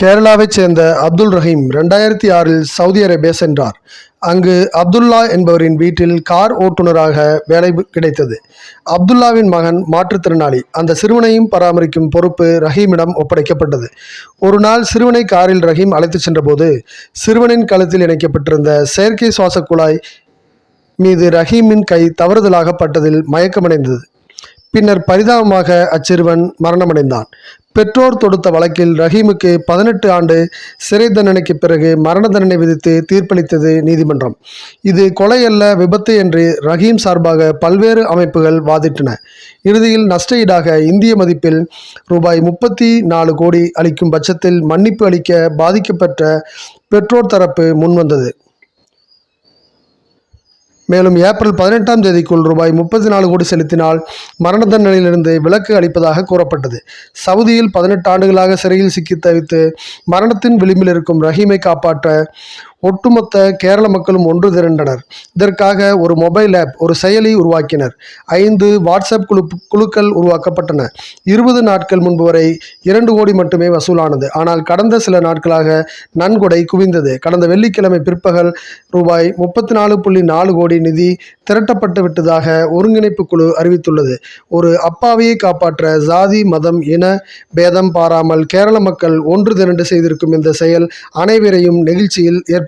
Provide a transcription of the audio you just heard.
கேரளாவைச் சேர்ந்த அப்துல் ரஹீம் ரெண்டாயிரத்தி ஆறில் சவுதி அரேபியா சென்றார். அங்கு அப்துல்லா என்பவரின் வீட்டில் கார் ஓட்டுநராக வேலை கிடைத்தது. அப்துல்லாவின் மகன் மாற்றுத்திறனாளி. அந்த சிறுவனையும் பராமரிக்கும் பொறுப்பு ரஹீமிடம் ஒப்படைக்கப்பட்டது. ஒரு நாள் சிறுவனை காரில் ரஹீம் அழைத்துச் சென்றபோது சிறுவனின் கழுத்தில் இணைக்கப்பட்டிருந்த செயற்கை சுவாச குழாய் மீது ரஹீமின் கை தவறுதலாக பட்டதில் மயக்கமடைந்தது. பின்னர் பரிதாபமாக அச்சிறுவன் மரணமடைந்தான். பெற்றோர் தொடுத்த வழக்கில் ரஹீமுக்கு பதினெட்டு ஆண்டு சிறை தண்டனைக்கு பிறகு மரண தண்டனை விதித்து தீர்ப்பளித்தது நீதிமன்றம். இது கொலை அல்ல விபத்து என்று ரஹீம் சார்பாக பல்வேறு அமைப்புகள் வாதிட்டன. இறுதியில் நஷ்ட ஈடாக இந்திய மதிப்பில் ரூபாய் முப்பத்தி நாலு கோடி அளிக்கும் பட்சத்தில் மன்னிப்பு அளிக்க பாதிக்கப்பட்ட பெற்றோர் தரப்பு முன்வந்தது. மேலும் ஏப்ரல் பதினெட்டாம் தேதிக்குள் ரூபாய் முப்பத்தி நாலு கோடி செலுத்தினால் மரண தண்டனையிலிருந்து விலக்கு அளிப்பதாக கூறப்பட்டது. சவுதியில் பதினெட்டு ஆண்டுகளாக சிறையில் சிக்கி தவித்து மரணத்தின் விளிம்பில் இருக்கும் ரஹீமை காப்பாற்ற ஒட்டுமொத்த கேரள மக்களும் ஒன்று திரண்டனர். இதற்காக ஒரு மொபைல் ஆப் ஒரு செயலி உருவாக்கினர். ஐந்து வாட்ஸ்அப் குழு குழுக்கள் உருவாக்கப்பட்டன. இருபது நாட்கள் முன்பு வரை இரண்டு கோடி மட்டுமே வசூலானது. ஆனால் கடந்த சில நாட்களாக நன்கொடை குவிந்தது. கடந்த வெள்ளிக்கிழமை பிற்பகல் ரூபாய் முப்பத்தி நாலு புள்ளி நாலு கோடி நிதி திரட்டப்பட்டு விட்டதாக ஒருங்கிணைப்பு குழு அறிவித்துள்ளது. ஒரு அப்பாவியை காப்பாற்ற ஜாதி மதம் இன பேதம் பாராமல் கேரள மக்கள் ஒன்று திரண்டு செய்திருக்கும் இந்த செயல் அனைவரையும் நெகிழ்ச்சியில் ஏற்படுத்தி